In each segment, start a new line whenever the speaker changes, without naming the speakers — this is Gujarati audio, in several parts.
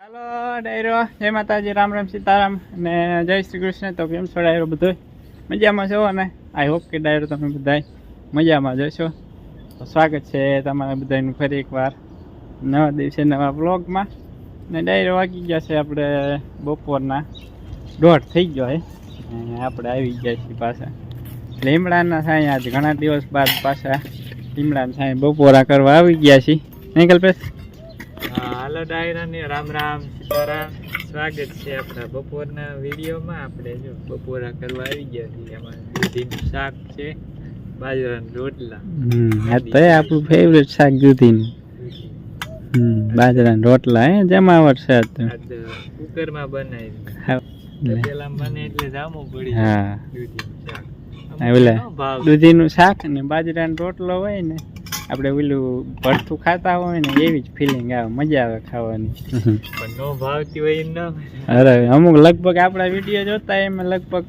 હાલો, ડાયરો. જય માતાજી, રામ રામ સીતારામ અને જય શ્રી કૃષ્ણ. તો કેમ છો ડાયરો બધો મજામાં છો અને આઈ હોપ કે ડાયરો તમે બધા મજામાં જશો તો સ્વાગત છે તમારા બધાનું ફરી એકવાર નવા દિવસે નવા બ્લોગમાં ને ડાયરો વાગી ગયા છે આપણે બપોરના. દોઢ થઈ ગયો હે. અને આપણે આવી ગયા છીએ પાછા. લીમડાના સાંઈ આજ ઘણા દિવસ બાદ પાછા લીમડાના સાંઈ બપોરા કરવા આવી ગયા છીએ. નહીં કલ્પેશ?
હાલો ડાયરાને રામ રામ સીતારામ. સ્વાગત છે આપણા બપોરના વિડીયોમાં. આપણે જો બપોરા કરવા આવી ગયા છીએ. એમાં દૂધીનું શાક છે બાજરાના રોટલા.
આ તો આપણું ફેવરેટ શાક દૂધીનું. બાજરાના રોટલા હે? જમાવટ છે.
કુકરમાં બનાવી. પેલા બને એટલે જામું પડી
હા.
દૂધીનું શાક.
દૂધીનું શાક ને બાજરાનો રોટલો હોય ને આપણે ઓલું ભરથું ખાતા હોય ને એવી જ ફિલિંગ આવે મજા આવે ખાવાની
પણ ન ભાવતી હોય ન
અરે અમુક લગભગ આપણા વીડિયો જોતા એમાં લગભગ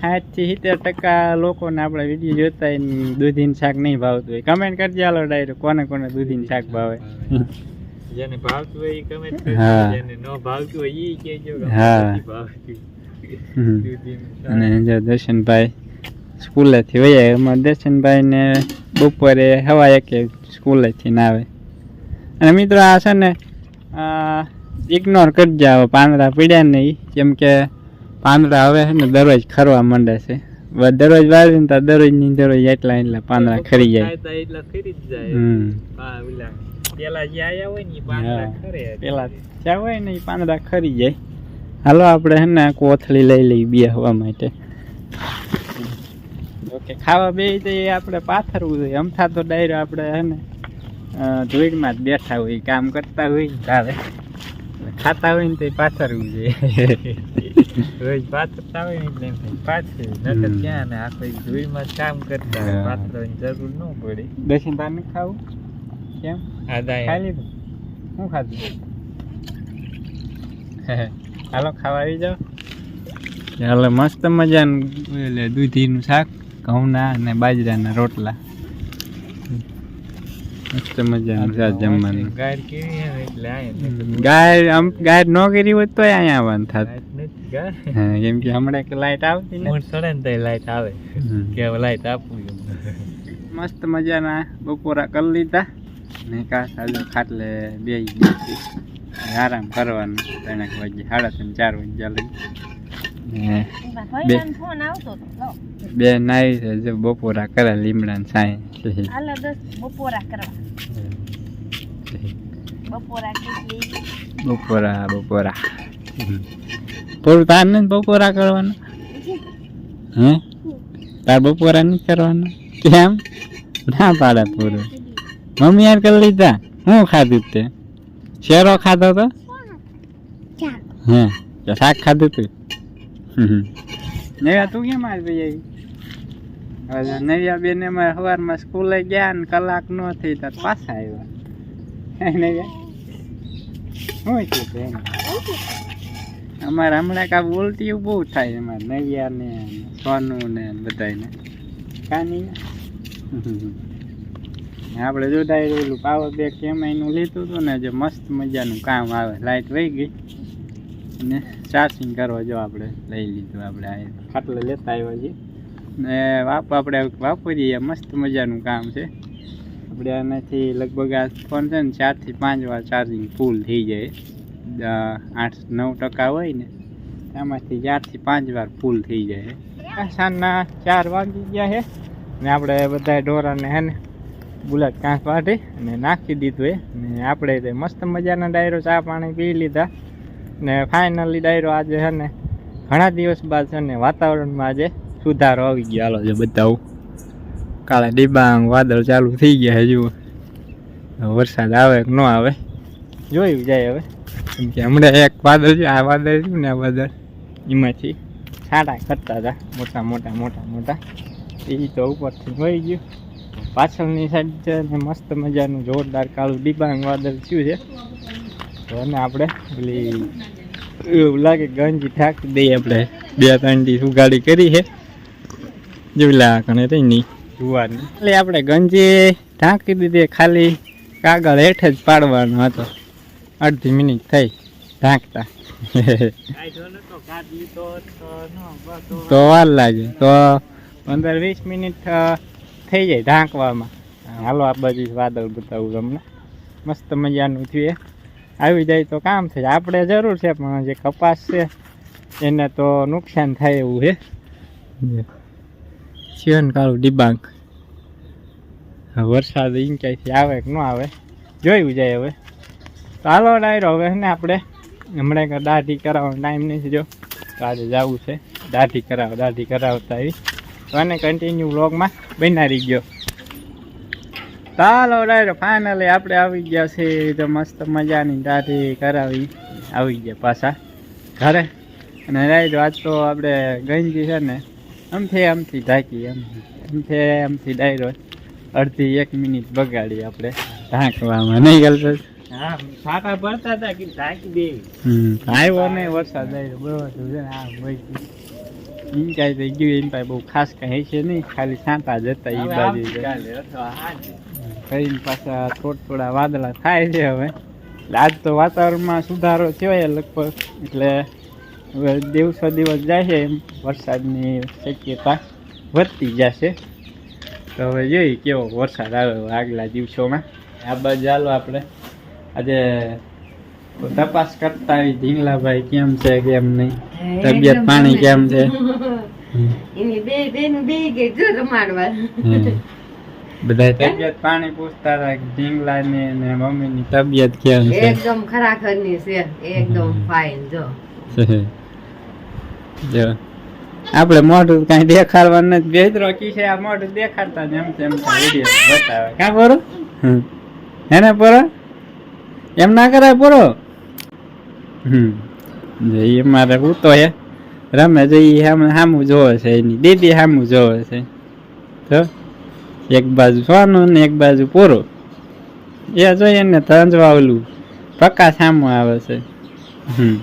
સાઠથી સિત્તેર ટકા લોકોને આપણા વીડિયો જોતા દૂધીનું શાક નહીં ભાવતું હોય કમેન્ટ કરજે હાલો ડાયરેક્ટ કોને કોને દૂધીન શાક ભાવે
જેને ભાવતું હોય એ
કમેન્ટ
કરજો. જેને ન ભાવતું હોય એ કહેજો
હા.
ભાવતું.
અને જો દર્શનભાઈ સ્કૂલેથી વયા એમાં દર્શનભાઈને બપોરે હવા એકે સ્કૂલેથી ના આવે. અને મિત્રો આ છે ને ઇગ્નોર કરી જાવ પાંદડા પીડ્યા નહીં કેમ કે પાંદડા હવે છે ને દરરોજ ખરવા માંડે છે. દરરોજ વાળીને તો દરરોજની દરરોજ એટલા એટલા પાંદડા ખરી જાય.
એટલા ખરી જ જાય.
હમ.
હા, ઓલા પેલા જે આયા હોય ને પાંદડા ખરે
પેલા ત્યાં હોય ને એ પાંદડા ખરી જાય. હાલો આપણે હે ને કોથળી લઈ લઈ બે હવા માટે. ઓકે ખાવા બે તો એ આપણે પાથરવું જોઈએ. અમથા તો ડાયરો આપણે હે ને ધૂળમાં જ બેઠા હોય કામ કરતા હોય તારે ખાતા હોય ને તો પાથરવું જોઈએ.
રોજ પાથરતા હોય ને એટલે પાથરે. નકર ક્યાં ને આખો ધૂળમાં જ કામ કરતા હોય. પાથરવાની જરૂર ન પડે.
દર્શન તાર ને ખાવું? કેમ?
આદા
ખાઈ લીધું? શું ખાધું? હાલો ખાવા આવી જાઓ. એટલે મસ્ત મજાનું એટલે દૂધીનું શાક. ઘઉંના અને બાજરાના રોટલા. મસ્ત મજાનું શાક જમવાનું.
કેવી એટલે આયા
ગાય આમ ગાય ન કરી હોય તોય અહીંયા આવવાનું થાત. કેમ કે હમણાં કે લાઈટ આવતી ને
ચડે ને તો લાઈટ આવે. કે લાઈટ આપવું.
મસ્ત મજાના બપોરા કરી લીધા. ને કા આજે ખાટલે બે આરામ કરવાનો. ત્રણેક વાગે સાડા ત્રણ ચાર વાગ્યા લઈ બે
ફોન આવતો લો.
બે નાઈ છે જે બપોરા કરે લીમડા સાય
હાલો દસ બપોરા કરવા. બપોરા
બપોરા બપોરા. પૂરું તાર ને બપોરા કરવાના? હે? તાર બપોરા નહીં કરવાનું? કેમ? ના પાડે પૂરું. મમ્મી યાર કરી લીધા. શું ખાધું તે? શેરો ખાધો તો? હે શાક ખાધું તું? નવ્યા, તું કેમ આવી હવે નવ્યા બેન એમાં સવારમાં સ્કૂલે ગયા ને કલાક નો થઈ તો પાછા આવ્યા. નવ્યા? શું છે એમ? અમારે હમણાં કા ઉલટી બહુ થાય અમારે નવ્યા ને સોનું ને બધાને કાની આપણે જો ડાયરેક્ટ ઓલું પાવર બેગ કેમ એનું લીધું હતું ને જે મસ્ત મજાનું કામ આવે. લાઈટ વહી ગઈ. ને ચાર્જિંગ કરવા જો આપણે લઈ લીધું આપણે આ ખાટલો લેતા આવ્યા છીએ. ને વાપ આપણે વાપરીએ, મસ્ત મજાનું કામ છે. આપણે આનાથી લગભગ આ ફોન છે ને ચારથી પાંચ વાર ચાર્જિંગ ફૂલ થઈ જાય. આઠ નવ ટકા હોય ને એમાંથી ચારથી પાંચ વાર ફૂલ થઈ જાય. સાંજના ચાર વાગી ગયા છે. ને આપણે બધા ઢોરાને હે ને બુલેટ કાંસ વાઢી અને નાખી દીધું એ ને આપણે મસ્ત મજાના ડાયરો ચા પાણી પી લીધા. ને ફાઇનલી ડાયરો આજે છે ને, ઘણા દિવસ બાદ છે ને વાતાવરણમાં આજે સુધારો આવી ગયો. હાલો છે બધા કાળા ડિબાંગ, વાદળ ચાલુ થઈ ગયા હજુ વરસાદ આવે કે ન આવે, જોયું જાય હવે. કેમ કે હમણાં એક વાદળ છે, આ વાદળ છે ને આ વાદળ. એમાંથી છાંટા કરતા હતા, મોટા મોટા મોટા મોટા. એ તો ઉપરથી વહી ગયું. પાછળની સાઈડ છે ને મસ્ત મજાનું જોરદાર કાળું ડિબાંગ વાદળ થયું છે. તો એને આપણે પેલી, એવું લાગે ગંજી ઠાકી દઈએ આપણે. બે ત્રણ દી ઉગાડી કરી છે. જેવલા કણે રહી નહીં જુવારની. એટલે આપણે ગંજી ઢાંકી દીધી, ખાલી કાગળ હેઠ જ પાડવાનો હતો. અડધી મિનિટ થઈ ઢાંકતા
તો
વાર લાગે. તો પંદર વીસ મિનિટ થઈ જાય ઢાંકવામાં. હાલો આ બાજુ વાદળ બતાવું તમને. મસ્ત મજાનું થયું આવી જાય તો કામ થઈ આપણે જરૂર છે, પણ જે કપાસ છે, એને તો નુકસાન થાય એવું છે. સિવન કાળું ડિબાંગ વરસાદ ઈંચાઈથી આવે કે ન આવે, જોયું જાય હવે. હાલો ડાયરો, હવે ને આપણે હમણાં એક દાઢી કરાવવાનો ટાઈમ નથી જો આજે જવું છે. દાઢી કરાવ, દાઢી કરાવતા આવી તો આને કન્ટિન્યુ વ્લોગમાં બનાવી ગયો ચાલો ડાયરો ફાઇનલી આપણે આવી ગયા છે તો મસ્ત મજાની દાઢી કરાવી. આવી ગયા પાછા ઘરે. અને ડાયરો આજ તો આપણે ગંજી છે ને આમથી આમથી ઢાંકી એમ. આમથી આમથી ડાયરો. અડધી એક મિનિટ બગાડી આપણે ઢાંકવામાં. નહીં ગલતો?
ફાટા પડતા હતા કે ઢાંકી દેવી.
આવ્યો નહીં વરસાદ આવ્યો બરોબર છે આ વહી ગયું. થઈ ગયું બહુ ખાસ કહે છે નહીં. ખાલી સાંતા જતા એ બાજુ. કરીને પાછા થોડા થોડા વાદળા થાય છે હવે. આજ તો વાતાવરણમાં સુધારો થયો છે લગભગ. એટલે હવે દિવસો દિવસ છે એમ. વરસાદની શક્યતા વધતી જશે. તો હવે જોઈએ કેવો વરસાદ આવે આગલા દિવસોમાં. આ બાજુ ચાલો આપણે. આજે તપાસ કરતા આવી ઢીંગલાભાઈ કેમ છે કેમ નહીં? તબિયત પાણી કેમ છે?
એની બે બેનું બે ગઈ જો રમાડવા.
બધા તબિયત પાણી પૂછતા હતા ને મમ્મીની તબિયત કેમ છે?
એકદમ ખરાખરની છે. એકદમ ફાઇન જો.
જો. આપણે મોઢું કઈ દેખાડવાનું નથી. ભેજરો કી છે આ મોઢું દેખાડતા ને એમ તેમ વીડિયો બતાવે. કા બોરો હેને પોરો? એમ ના કરાય પોરો હમ. જો એ મારે ઉતો હે. રમે જઈએ સામું જોવે છે એની. દીદી સામું જોવે છે. તો એક બાજુ સોનું ને એક બાજુ પૂરો. એ જોઈએ ને તંજવાવલું પ્રકાશ સામું આવે છે. હમ.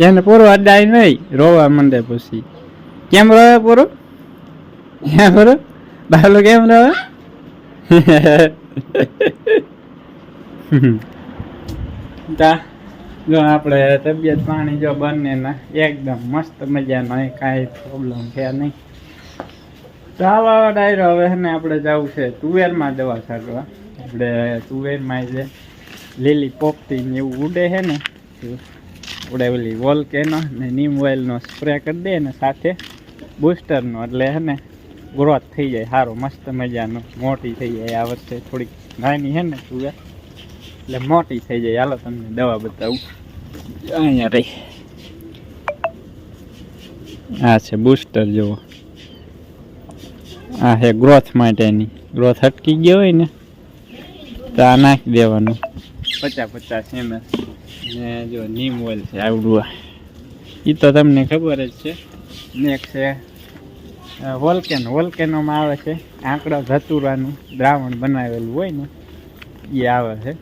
એને પૂરો અડાય નહીં, રોવા માંડે પછી. કેમ રોવે પૂરો? હે પૂરો? બાલુ કેમ રોવે? તા જો આપણે તબિયત પાણી જો બંનેના એકદમ મસ્ત મજાનો, કાંઈ પ્રોબ્લેમ છે નહીં. ચાલો ડાયરો, હવે છે ને આપણે જવું છે તુવેરમાં દવા છાંટવા. આપણે તુવેરમાં જે લીલી પોપટી ને એવું ઉડે છે ને આપણે ઓલી વોલ્કેનો ને નીમ ઓઇલનો સ્પ્રે કરી દે ને સાથે બૂસ્ટરનો. એટલે હે ને, ગ્રોથ થઈ જાય સારો મસ્ત મજાનો, મોટી થઈ જાય. આ વર્ષે થોડીક નાની છે ને તુવેર એટલે મોટી થઈ જાય. હાલો તમને દવા બતાવું. અહીંયા રહી. આ છે બૂસ્ટર, જુઓ. આ છે ગ્રોથ માટેની. ગ્રોથ અટકી ગયો હોય ને તો આ નાખી દેવાનું. પચાસ પચાસ એમ ને જો નીમ ઓઇલ છે આવડું આ. એ તો તમને ખબર જ છે. ને એક છે વોલ્કેનો વોલ્કેનોમાં આવે છે આંકડા ધતુરાનું દ્રાવણ બનાવેલું હોય ને એ આવે છે.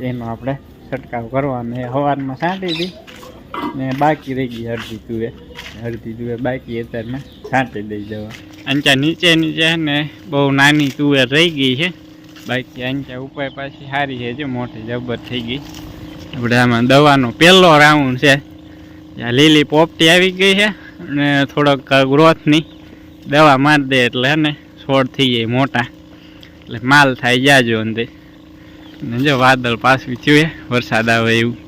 એનો આપણે છંટકાવ કરવાનો એ સવારમાં છાંટી દઈ ને બાકી રહી ગઈ અડધી તુવે અડધી તુવે બાકી અત્યારમાં છાંટી દઈ દવા અંચા નીચે નીચે ને બહુ નાની તુવેર રહી ગઈ છે. બાકી અંચા ઉપર પાછી સારી છે જો, મોટી જબર થઈ ગઈ. આપણે આમાં દવાનો પહેલો રાઉન્ડ છે. આ લીલી પોપટી આવી ગઈ છે અને થોડોક ગ્રોથની દવા મારી દે એટલે ને છોડ થઈ જાય મોટા. એટલે માલ થાય જાજો અંદર ને જો વાદળ પાછું થયું વરસાદ આવે એવું.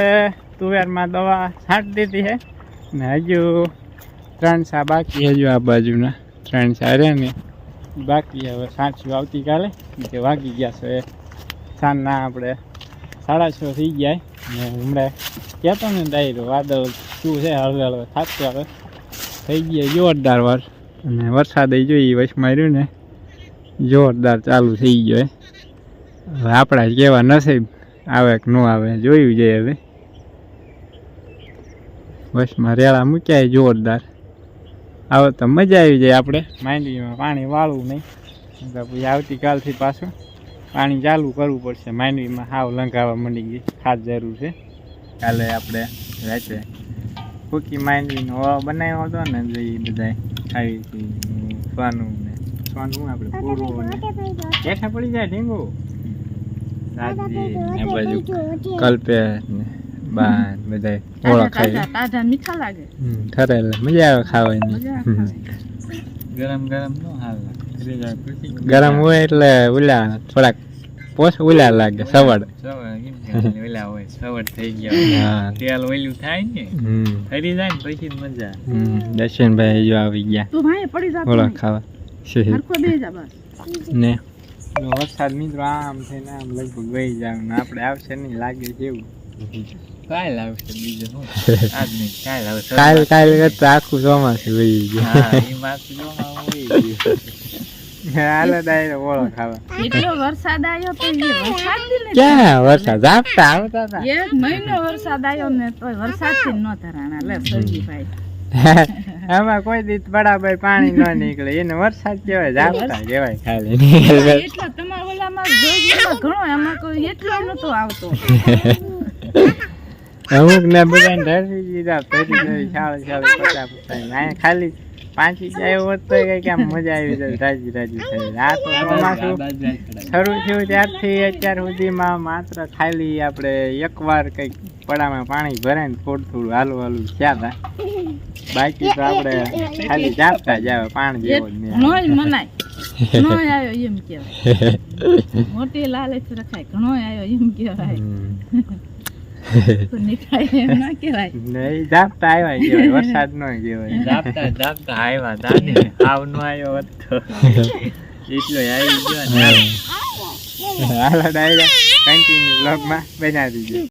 આપણે તુવેરમાં દવા છાંટી દીધી છે. ને હજુ ત્રણ સા બાકી હજુ આ બાજુના. ત્રણ સા રહ્યા ને. બાકી હવે સાંજુ આવતીકાલે. જે વાગી ગયા છે. સાંજના આપણે સાડા છ થઈ ગયા. ને હમણાં કહેતો ને ડાયરો. વાદળ શું છે? હળવે હળવે થાતું હવે થઈ ગયા જોરદાર વાર. અને વરસાદ જોઈએ વચમાં રહ્યું ને. જોરદાર ચાલુ થઈ ગયો હવે આપણા જ કેવા નસીબ આવે કે ન આવે જોયું જાય હવે. વચમાં રેળા મૂક્યા જોરદાર. આવે તો મજા આવી જાય આપણે. માંડવીમાં પાણી વાળવું નહીં. પછી આવતીકાલથી પાછું પાણી ચાલુ કરવું પડશે. માંડવીમાં હાવ લંઘાવા મંડી ગઈ. ખાસ જરૂર છે. કાલે આપણે રાતે કુકી માંડવીનો હવા બનાવ્યો હતો ને જે ઈ બધાય ખાવી સોનું ને સોનું આપણે પૂરું ને બેઠા પડી જાય ઢીંગુ? રાજી ને બાજુ કલ્પે ને બા બધાય ઓળો
તાજા મીઠા લાગે
હમ, ઠરેલ મજા આવે ખાવાની.
ગરમ ગરમ નો હાલ
ગરમ હોય એટલે ઓલા થોડાક પોસ ઓલા લાગે સવડ
સવાર ઓલા હોય સવાર થઈ ગયા તેલ ઓલું થાય ને
હમ
ફરી જાય ને પછી જ મજા
હમ દર્શનભાઈ જો આવી ગયા
તું ભાઈ પડી જા
ઓળો ખાવા
હરખો બે જા બસ
ને વરસાદ મિત્રો આમ થઈને આમ લગભગ વહી જાય ને આપણે આવશે નહીં લાગે એવું
કાલ આવશે બીજું શું? આજ નહીં કાલ આવશે
કાલ કાલ કરતા આખું ચોમાસું વહી ગયું.
હા એ ગયું
હાલો ડાયરો ઓળો ખાવા.
એટલો વરસાદ આવ્યો તો એ વરસાદ ને
ક્યાં વરસાદ? આપતા આવતા હતા.
એક મહિનો વરસાદ આવ્યો ને તો વરસાદથી ન ધરાણા. લે સરજીભાઈ.
આમાં કોઈ દી બરાબર પાણી ન નીકળે. એને વરસાદ કહેવાય ઝાપટા કહેવાય ખાલી.
એટલો તમારા ઓલામાં જોઈ ઘણો એમાં કોઈ એટલો નતો આવતો.
અમુક ને બધા ધરતી દીધા ધરી છાળ છાળ પતા પતા અહીંયા ખાલી પાંચ જાય હોત તો કઈ આમ મજા આવી જાય રાજી રાજી થઈ આ તો ચોમાસું શરૂ થયું ત્યારથી અત્યાર સુધીમાં માત્ર ખાલી આપણે એકવાર કંઈક પડામાં પાણી ભરાય ને થોડું થોડું હાલું હાલું થયા હતા બાકી તો આપણે ખાલી જાપતા જ આવે પાણી જેવો જ નહીં.
મનાય. ઘણો આવ્યો એમ કેવાય મોટી લાલચ રખાય ઘણો આવ્યો એમ કેવાય
નહીં જાપતા આવ્યા કહેવાય વરસાદ નો કહેવાય
જાપતા જાપતા આવ્યા તાને આવ નો આવ્યો હોત એટલો આવી ગયો
હાલો ડાયરા કન્ટિન્યુ બ્લોગમાં બનાવી દીધો